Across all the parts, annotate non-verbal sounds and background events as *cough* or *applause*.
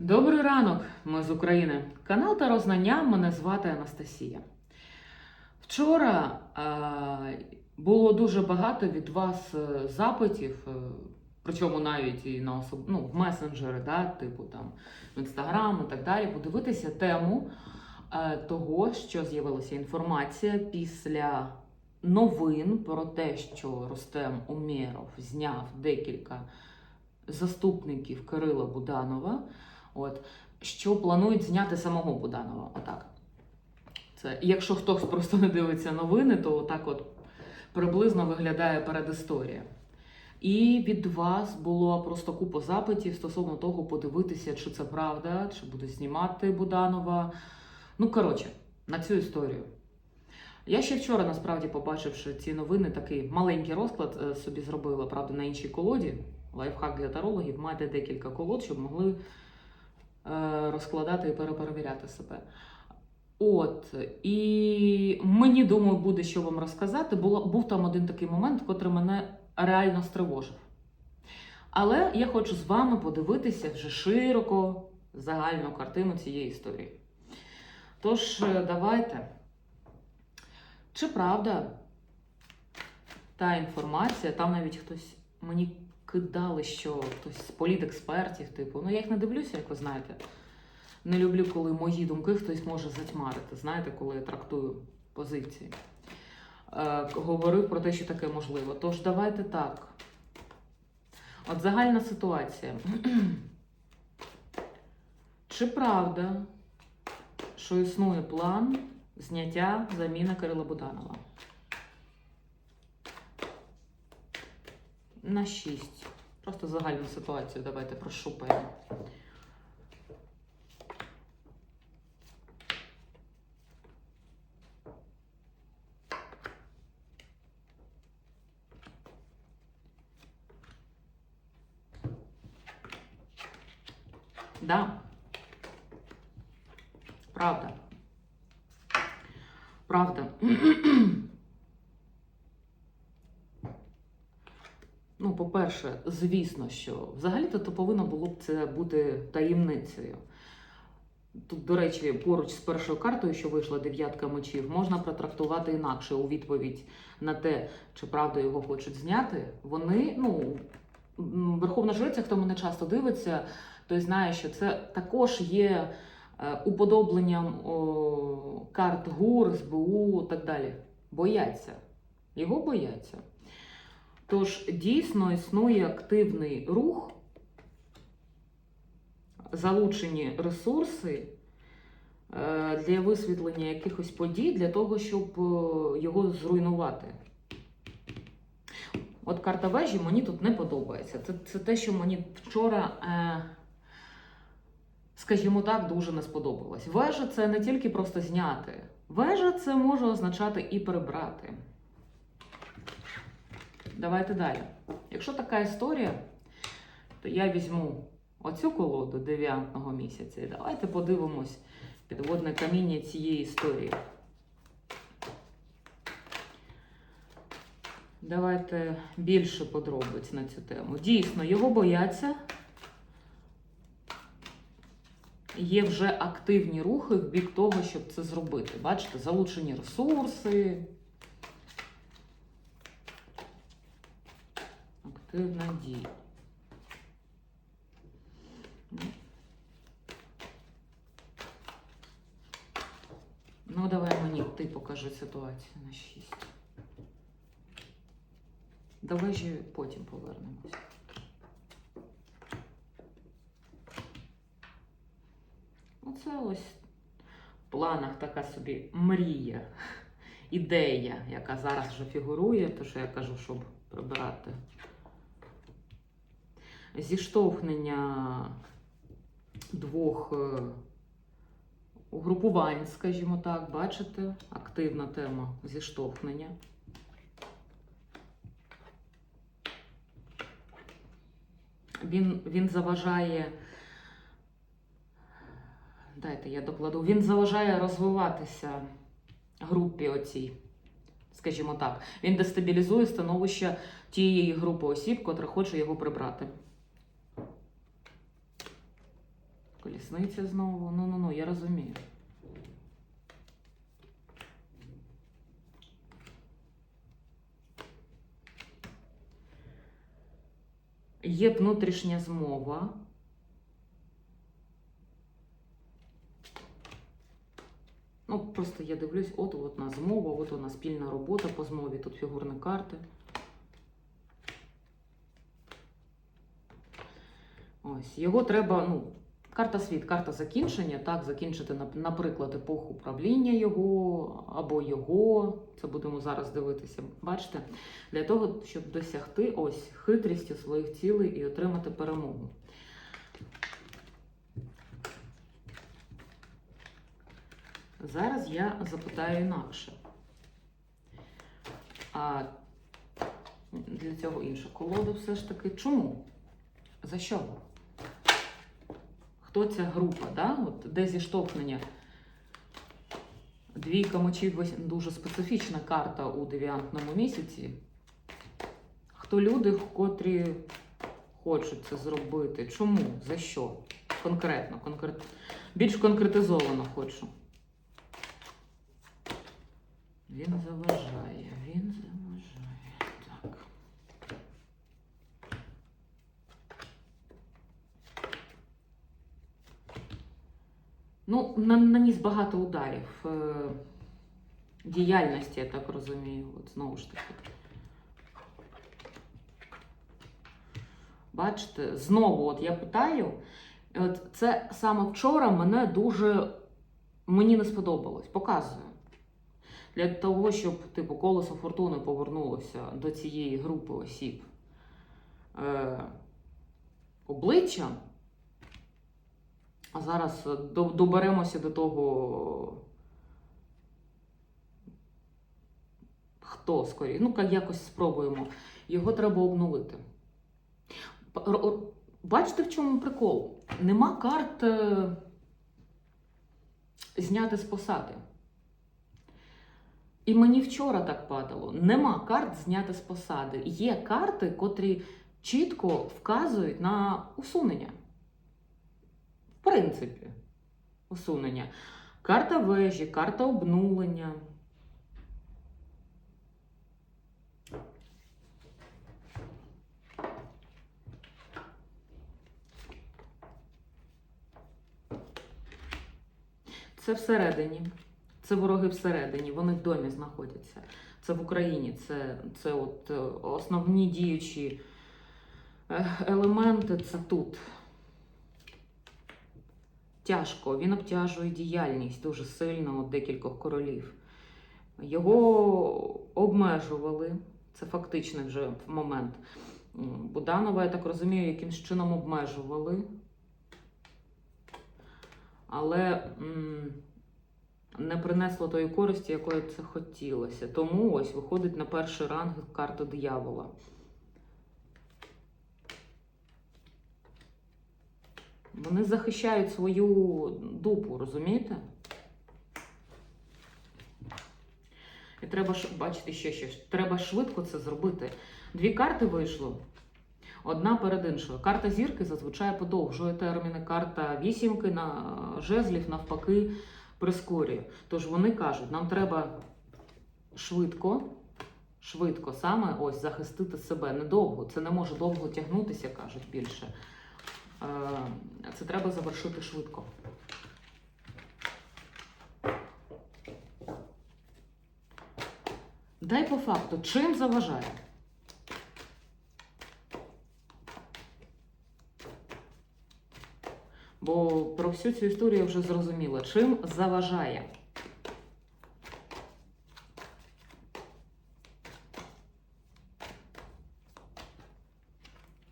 Добрий ранок, ми з України. Канал та Рознання. Мене звати Анастасія. Вчора е, було дуже багато від вас е, запитів, е, причому навіть і на особ... ну, в месенджери, да, типу там в інстаграм і так далі, подивитися тему е, того, що з'явилася інформація після новин про те, що Рустем Умєров зняв декілька заступників Кирила Буданова. От, що планують зняти самого Буданова. Отак. Це, якщо хтось просто не дивиться новини, то отак от приблизно виглядає передісторія. І від вас було просто купа запитів стосовно того, подивитися, чи це правда, чи буде знімати Буданова. Ну, коротше, на цю історію. Я ще вчора, насправді, побачивши ці новини, такий маленький розклад е, собі зробила, правда, на іншій колоді. Лайфхак для тарологів, мати декілька колод, щоб могли розкладати і переперевіряти себе. От, і мені думаю, буде що вам розказати. Було, був там один такий момент, котрий мене реально стривожив. Але я хочу з вами подивитися вже широко загальну картину цієї історії. Тож, е, давайте. Чи правда та інформація, там навіть хтось мені кидали, що хтось з політекспертів, типу, ну я їх не дивлюся, як ви знаєте. Не люблю, коли мої думки хтось може затьмарити. Знаєте, коли я трактую позиції. Е, говорив про те, що таке можливо. Тож давайте так. От загальна ситуація. *clears throat* Чи правда, що існує план зняття заміни Кирила Буданова? На 6. Просто загальну ситуацію давайте прощупаємо. Да. Правда. Правда. Ну, по-перше, звісно, що взагалі-то то повинно було б це бути таємницею. Тут, до речі, поруч з першою картою, що вийшла дев'ятка мечів, можна протрактувати інакше у відповідь на те, чи правда його хочуть зняти. Вони, ну, Верховна Жриця, хто мене часто дивиться, той знає, що це також є е, уподобленням о, карт ГУР, СБУ і так далі. Бояться. Його бояться. Тож дійсно існує активний рух, залучені ресурси е, для висвітлення якихось подій для того, щоб е, його зруйнувати. От карта вежі мені тут не подобається. Це, це те, що мені вчора, е, скажімо так, дуже не сподобалось. Вежа це не тільки просто зняти. Вежа це може означати і прибрати. Давайте далі. Якщо така історія, то я візьму оцю колоду дев'ятного місяця і давайте подивимось підводне каміння цієї історії. Давайте більше подробиць на цю тему. Дійсно, його бояться. Є вже активні рухи в бік того, щоб це зробити. Бачите, залучені ресурси. Дія. Ну, давай мені ти покажи ситуацію на 6. Давай же потім повернемось. Оце ось в планах така собі мрія, ідея, яка зараз вже фігурує, то що я кажу, щоб прибирати. Зіштовхнення двох е, угрупувань, скажімо так, бачите, активна тема зіштовхнення. Він, він заважає. Дайте я докладу. Він заважає розвиватися групі оцій, скажімо так. Він дестабілізує становище тієї групи осіб, котра хоче його прибрати. Колісниця знову. Ну, ну, ну, я розумію. Є внутрішня змова. Ну, просто я дивлюсь, от от на змова, от вона спільна робота по змові, тут фігурні карти. Ось, його треба, ну, карта світ, карта закінчення, так, закінчити, наприклад, епоху правління його або його. Це будемо зараз дивитися. Бачите? Для того, щоб досягти ось хитрістю своїх цілей і отримати перемогу. Зараз я запитаю інакше. А для цього інша колода все ж таки. Чому? За що? Хто ця група? Да? От де зіштовхнення? Двійка мечів ось дуже специфічна карта у девіантному місяці. Хто люди, котрі хочуть це зробити? Чому? За що? Конкретно, конкрет... більш конкретизовано хочу. Він заважає, він заважає. Так. Ну, наніс багато ударів. Е, Діяльності, я так розумію, от знову ж таки. Бачите, знову от я питаю, от це саме вчора мене дуже мені не сподобалось. Показую. Для того, щоб типу, колесо фортуни повернулося до цієї групи осіб е, обличчя. А зараз е, доберемося до того, хто скоріше. Ну, якось спробуємо. Його треба р- Бачите, в чому прикол? Нема карт е, зняти з посади. І мені вчора так падало. Нема карт зняти з посади. Є карти, котрі чітко вказують на усунення. Принципі, усунення. Карта вежі, карта обнулення. Це всередині. Це вороги всередині, вони в домі знаходяться. Це в Україні, це, це от е, основні діючі е, елементи це тут. Тяжко, він обтяжує діяльність дуже сильно декількох королів. Його обмежували, це фактичний вже момент. Буданова, я так розумію, якимсь чином обмежували. Але не принесло тої користі, якої це хотілося. Тому ось виходить на перший ранг карта диявола. Вони захищають свою дупу, розумієте? І треба ж бачити ще щось. Треба швидко це зробити. Дві карти вийшло. Одна перед іншою. Карта зірки зазвичай подовжує терміни. Карта вісімки на жезлів навпаки прискорює. Тож вони кажуть, нам треба швидко, швидко саме ось захистити себе недовго. Це не може довго тягнутися, кажуть більше. Е, Це треба завершити швидко. Дай по факту, чим заважає? Бо про всю цю історію я вже зрозуміла. Чим заважає?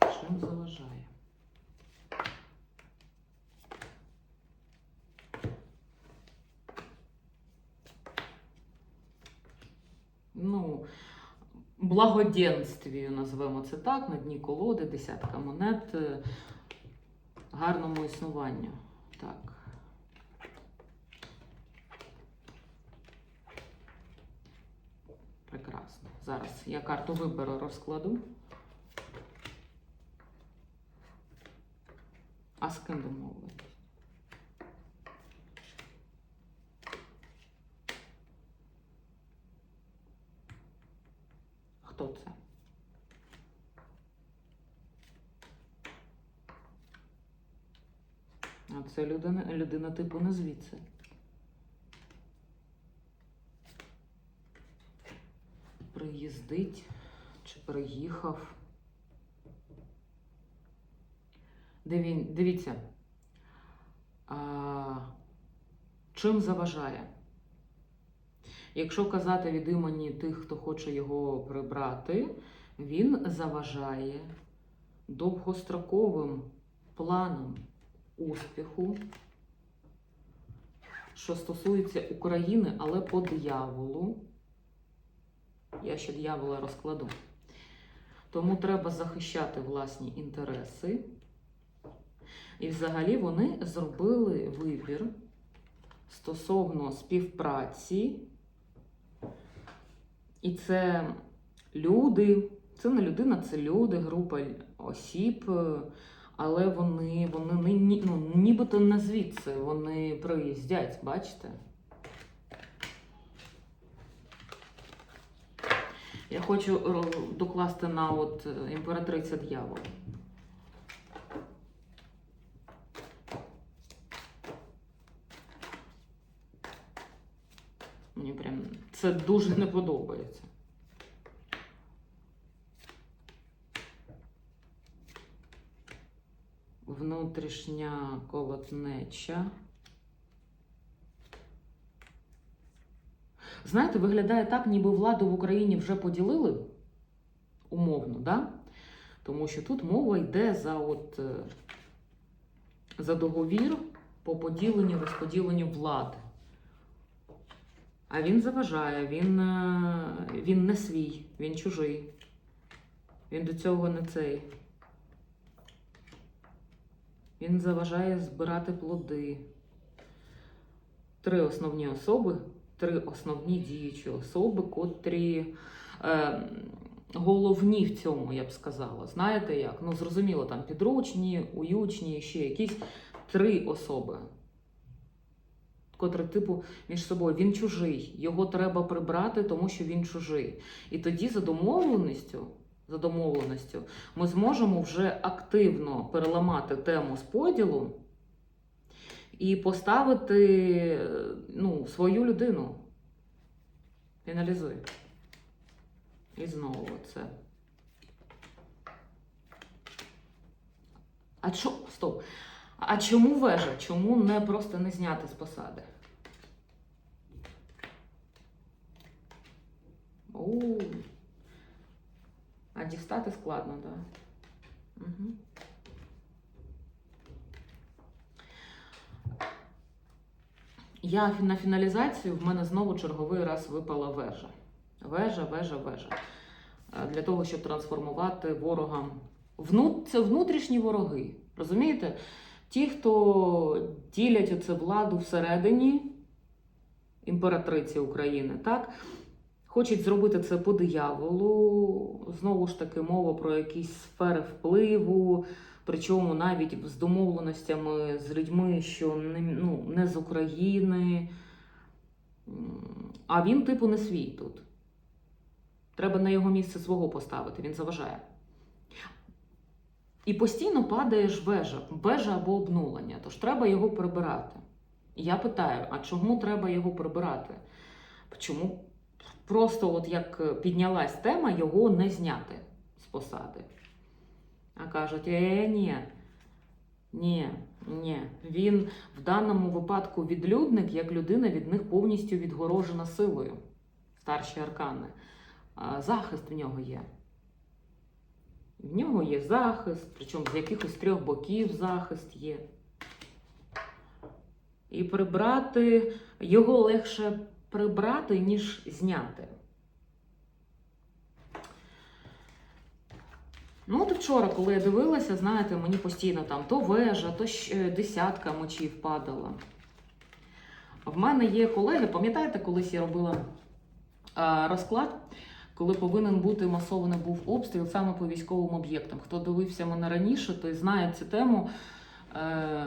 Чим заважає? Ну, благоденствію, назвемо це так, на дні колоди, десятка монет, е, гарному існуванню. Так. Прекрасно. Зараз я карту виберу, розкладу. А з ким домовитись? А це людина, людина типу не звідси. Приїздить чи приїхав. Диві, дивіться, а, чим заважає? Якщо казати від імені тих, хто хоче його прибрати, він заважає довгостроковим планам успіху, що стосується України, але по дияволу. Я ще диявола розкладу. Тому треба захищати власні інтереси. І взагалі вони зробили вибір стосовно співпраці. І це люди, це не людина, це люди, група осіб, але вони, вони ну, нібито не звідси, вони приїздять, бачите? Я хочу докласти на от е, імператриця дьявола. Мені прям це дуже не подобається. Внутрішня колотнеча. Знаєте, виглядає так, ніби владу в Україні вже поділили умовно, да? Тому що тут мова йде за от е, за договір по поділенню, розподіленню влади. А він заважає, він, е, він не свій, він чужий. Він до цього не цей. Він заважає збирати плоди. Три основні особи, три основні діючі особи, котрі е, головні в цьому, я б сказала. Знаєте як? Ну, зрозуміло, там підручні, уючні, ще якісь три особи. Котрі, типу, між собою він чужий, його треба прибрати, тому що він чужий. І тоді за домовленістю, за домовленістю ми зможемо вже активно переламати тему з поділу і поставити ну, свою людину. Фіналізуй. І знову це. А чо? Стоп. А чому вежа? Чому не просто не зняти з посади? У. А дістати складно, так. Да? Угу. Я на фіналізацію в мене знову черговий раз випала вежа. Вежа, вежа, вежа. Е, Для того, щоб трансформувати ворога. Вну... Це внутрішні вороги. Розумієте? Ті, хто ділять оце владу всередині імператриці України, так? Хочуть зробити це по дияволу, знову ж таки, мова про якісь сфери впливу, причому навіть з домовленостями з людьми, що не, ну, не з України. А він, типу, не свій тут. Треба на його місце свого поставити, він заважає. І постійно падає ж вежа, вежа або обнулення, тож треба його прибирати. Я питаю: а чому треба його прибирати? Чому просто, от як піднялась тема, його не зняти з посади? А кажуть, е, ні, ні, ні. Він в даному випадку відлюдник, як людина від них повністю відгорожена силою. Старші аркани. Захист в нього є. В нього є захист, причому з якихось трьох боків захист є. І прибрати його легше прибрати, ніж зняти. Ну, от вчора, коли я дивилася, знаєте, мені постійно там то вежа, то десятка мочів падала. В мене є колеги, пам'ятаєте, колись я робила а, розклад, коли повинен бути масований був обстріл саме по військовим об'єктам. Хто дивився мене раніше, той знає цю тему. Е,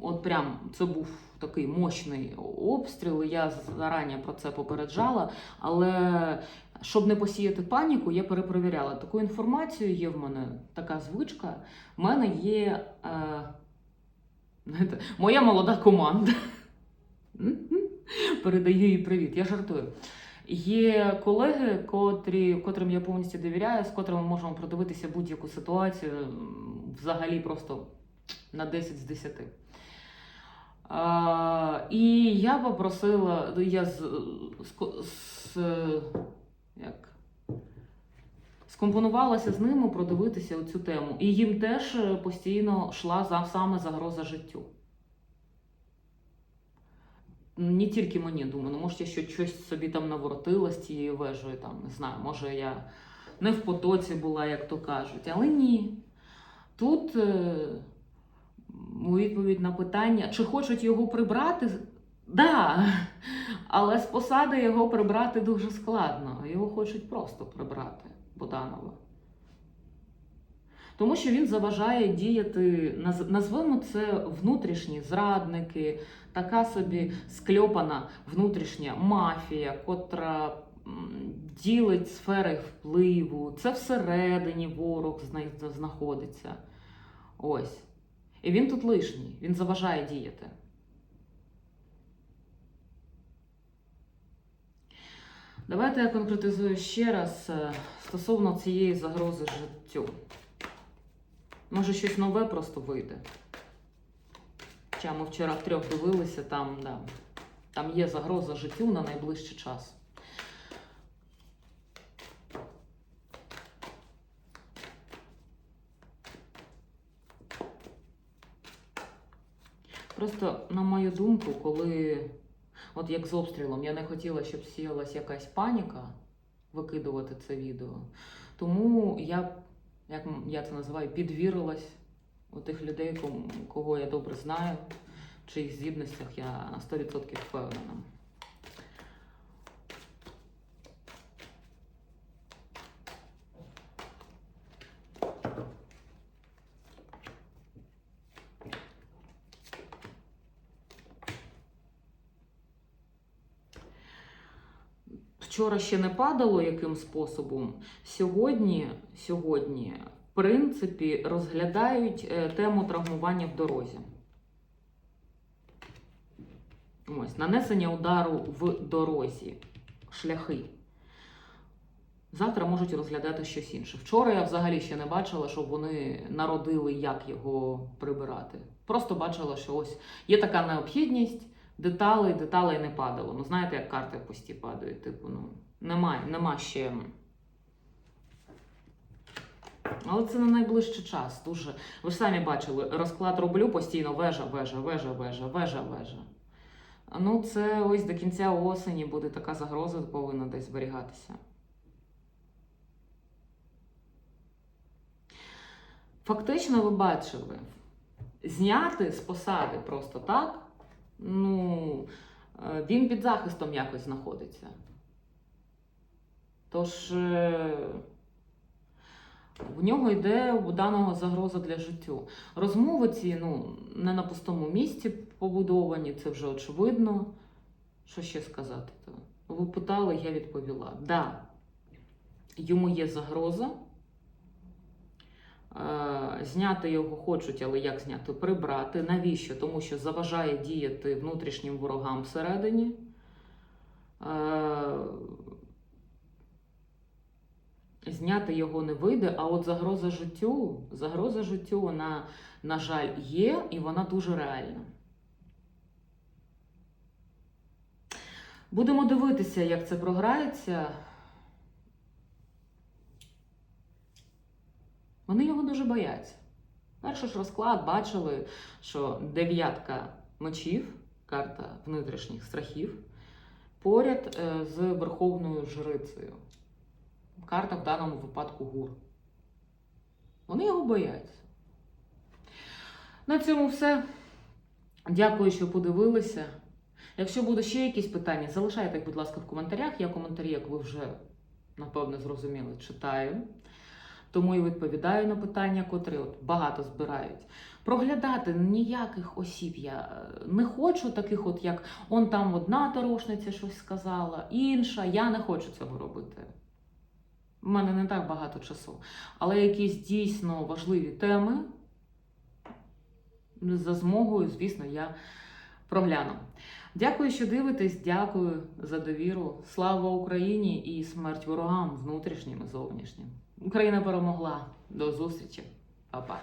от прям це був такий мощний обстріл. Я зарані про це попереджала. Але щоб не посіяти паніку, я перепровіряла таку інформацію. Є в мене така звичка. В мене є е, Моя молода команда. *laughs* Передаю їй привіт, я жартую. Є колеги, котрі, котрим я повністю довіряю, з котрими ми можемо продивитися будь-яку ситуацію взагалі просто на 10 з 10. А, і я попросила, я з, з, з як, скомпонувалася з ними продивитися цю тему. І їм теж постійно йшла за, саме загроза життю. Не тільки мені, думаю, ну може я щось собі там наворотила з цією вежею, там, не знаю, може я не в потоці була, як то кажуть, але ні. Тут е, у відповідь на питання, чи хочуть його прибрати? Да, але з посади його прибрати дуже складно. Його хочуть просто прибрати Буданова. Тому що він заважає діяти, наз- назвемо це внутрішні зрадники, така собі скльопана внутрішня мафія, котра ділить сфери впливу. Це всередині ворог знаходиться. Ось. І він тут лишній, він заважає діяти. Давайте я конкретизую ще раз е, стосовно цієї загрози життю. Може, щось нове просто вийде. Хоча ми вчора втрьох дивилися, там, да, там є загроза життю на найближчий час. Просто, на мою думку, коли, от як з обстрілом, я не хотіла, щоб сіялась якась паніка викидувати це відео. Тому я, як я це називаю, підвірилась у тих людей, кого я добре знаю, в чиїх здібностях я на 100% впевнена. Вчора ще не падало яким способом. Сьогодні, сьогодні, в принципі, розглядають е, тему травмування в дорозі. Ось, нанесення удару в дорозі, шляхи. Завтра можуть розглядати щось інше. Вчора я взагалі ще не бачила, щоб вони народили, як його прибирати. Просто бачила, що ось є така необхідність, деталей, деталей не падало. Ну, знаєте, як карти пусті падають. Типу, ну, немає, нема ще. Але це на найближчий час. Дуже. Ви ж самі бачили, розклад роблю постійно вежа, вежа, вежа, вежа, вежа, вежа. Ну, це ось до кінця осені буде така загроза, повинна десь зберігатися. Фактично, ви бачили, зняти з посади просто так, ну, е, він під захистом якось знаходиться. Тож е, в нього йде у даного загроза для життю. Розмови ці ну, не на пустому місці побудовані, це вже очевидно. Що ще сказати? Ви питали, я відповіла. Да, йому є загроза. Е, Зняти його хочуть, але як зняти? Прибрати. Навіщо? Тому що заважає діяти внутрішнім ворогам всередині. Е, Зняти його не вийде, а от загроза життю, загроза життю, вона, на жаль, є, і вона дуже реальна. Будемо дивитися, як це програється. Вони його дуже бояться. Перший ж розклад бачили, що дев'ятка мечів, карта внутрішніх страхів, поряд е, з Верховною Жрицею. Карта в даному випадку гур. Вони його бояться. На цьому все. Дякую, що подивилися. Якщо будуть ще якісь питання, залишайте будь ласка, в коментарях. Я коментарі, як ви вже напевно зрозуміли, читаю. Тому і відповідаю на питання, котрі от багато збирають. Проглядати ніяких осіб я е, не хочу, таких, от як он там одна тарошниця щось сказала, інша. Я не хочу цього робити. У мене не так багато часу. Але якісь дійсно важливі теми за змогою, звісно, я прогляну. Дякую, що дивитесь. Дякую за довіру. Слава Україні і смерть ворогам внутрішнім і зовнішнім. Україна перемогла. До зустрічі, Па-па.